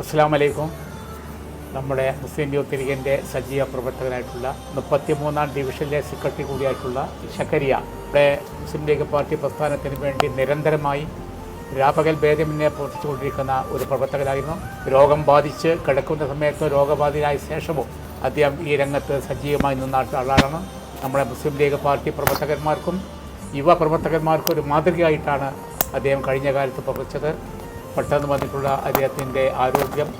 അസ്സാം വലൈക്കും നമ്മുടെ മുസ്ലിം യൂത്ത് ലീഗിന്റെ സജീവ പ്രവർത്തകനായിട്ടുള്ള മുപ്പത്തിമൂന്നാം ഡിവിഷനിലെ സെക്രട്ടറി കൂടിയായിട്ടുള്ള ഷക്കരിയ ഇവിടെ മുസ്ലിം ലീഗ് പാർട്ടി പ്രസ്ഥാനത്തിന് വേണ്ടി നിരന്തരമായി രാപകൽ ഭേദമിനെ പ്രവർത്തിച്ചുകൊണ്ടിരിക്കുന്ന ഒരു പ്രവർത്തകനായിരുന്നു. രോഗം ബാധിച്ച് കിടക്കുന്ന സമയത്ത് രോഗബാധിതനായ ശേഷമോ അദ്ദേഹം ഈ രംഗത്ത് സജീവമായി നിന്ന ആളാണ്. നമ്മുടെ മുസ്ലിം ലീഗ് പാർട്ടി പ്രവർത്തകന്മാർക്കും യുവ പ്രവർത്തകന്മാർക്കും ഒരു മാതൃകയായിട്ടാണ് അദ്ദേഹം കഴിഞ്ഞ കാലത്ത് പ്രവർത്തിച്ചത്. പെട്ടെന്ന് വന്നിട്ടുള്ള അദ്ദേഹത്തിന്റെ ആരോഗ്യം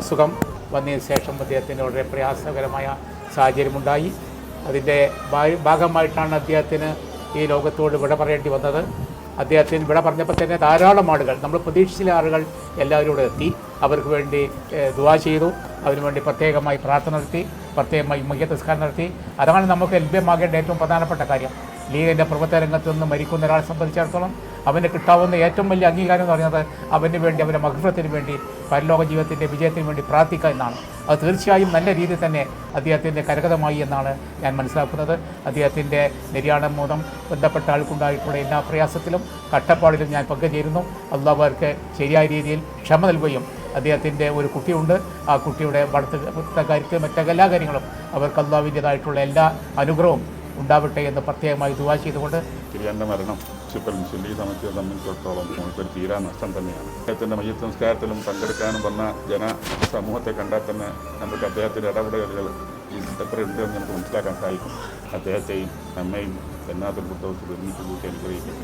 അസുഖം വന്നതിന് ശേഷം അദ്ദേഹത്തിന് വളരെ പ്രയാസകരമായ സാഹചര്യമുണ്ടായി. അതിന്റെ ഭാഗമായിട്ടാണ് അദ്ദേഹത്തിന് ഈ ലോകത്തോട് വിട പറയേണ്ടി വന്നത്. അദ്ദേഹത്തിന് വിട പറഞ്ഞപ്പോൾ തന്നെ ധാരാളം ആളുകൾ നമ്മൾ പ്രതീക്ഷിച്ച ആളുകൾ എല്ലാവരും കൂടെ എത്തി. അവർക്ക് വേണ്ടി ദുവാ ചെയ്തു. ചെയ്തു അതിനുവേണ്ടി പ്രത്യേകമായി പ്രാർത്ഥന നടത്തി പ്രത്യേകമായി മുഖ്യതസ്കാരം നടത്തി. അതാണ് നമുക്ക് ലഭ്യമാകേണ്ട ഏറ്റവും പ്രധാനപ്പെട്ട കാര്യം. ലീഗിന്റെ പ്രവർത്തന രംഗത്ത് നിന്ന് മരിക്കുന്ന ഒരാളെ സംബന്ധിച്ചിടത്തോളം അവന് കിട്ടാവുന്ന ഏറ്റവും വലിയ അംഗീകാരം എന്ന് പറയുന്നത് അവന് വേണ്ടി അവന്റെ മഹത്വത്തിന് വേണ്ടി പരലോക ജീവിതത്തിന്റെ വിജയത്തിന് വേണ്ടി പ്രാർത്ഥിക്കുക എന്നാണ്. അത് തീർച്ചയായും നല്ല രീതിയിൽ തന്നെ അദ്ദേഹത്തിന്റെ കരകതമായി എന്നാണ് ഞാൻ മനസ്സിലാക്കുന്നത്. അദ്ദേഹത്തിന്റെ നിര്യാണം മൂലം ബന്ധപ്പെട്ട ആൾക്കുണ്ടായിട്ടുള്ള എല്ലാ പ്രയാസത്തിലും കട്ടപ്പാടിലും ഞാൻ പങ്കുചേരുന്നു. ചേരുന്നു അവർക്ക് ശരിയായ രീതിയിൽ ക്ഷമ നൽകുകയും അദ്ദേഹത്തിന്റെ ഒരു കുട്ടിയുണ്ട്. ആ കുട്ടിയുടെ വളർത്ത കാര്യത്തിൽ മറ്റെല്ലാ കാര്യങ്ങളും അവർക്ക് അള്ളാഹുവിന്റെതായിട്ടുള്ള എല്ലാ അനുഗ്രഹവും ഉണ്ടാവട്ടെ എന്ന് പ്രത്യേകമായി ദുവാ ചെയ്തുകൊണ്ട് തിരിയാന്റെ മരണം ക്ഷിപ്പൽ ഈ സമിതിയെ സംബന്ധിച്ചിടത്തോളം നമുക്കൊരു തീരാ നഷ്ടം തന്നെയാണ്. അദ്ദേഹത്തിന്റെ മയ്യ സംസ്കാരത്തിലും പങ്കെടുക്കാനും വന്ന ജന സമൂഹത്തെ കണ്ടാൽ തന്നെ നമുക്ക് അദ്ദേഹത്തിന്റെ ഇടപെടലുകൾ ഈ ഉണ്ട് എന്ന് നമുക്ക് മനസ്സിലാക്കാൻ സാധിക്കും. അദ്ദേഹത്തെയും നമ്മയും എന്നാത്തൊരു പുസ്തകത്തിൽ ഒരുമിച്ച് കൂട്ടി അനുഗ്രഹിക്കും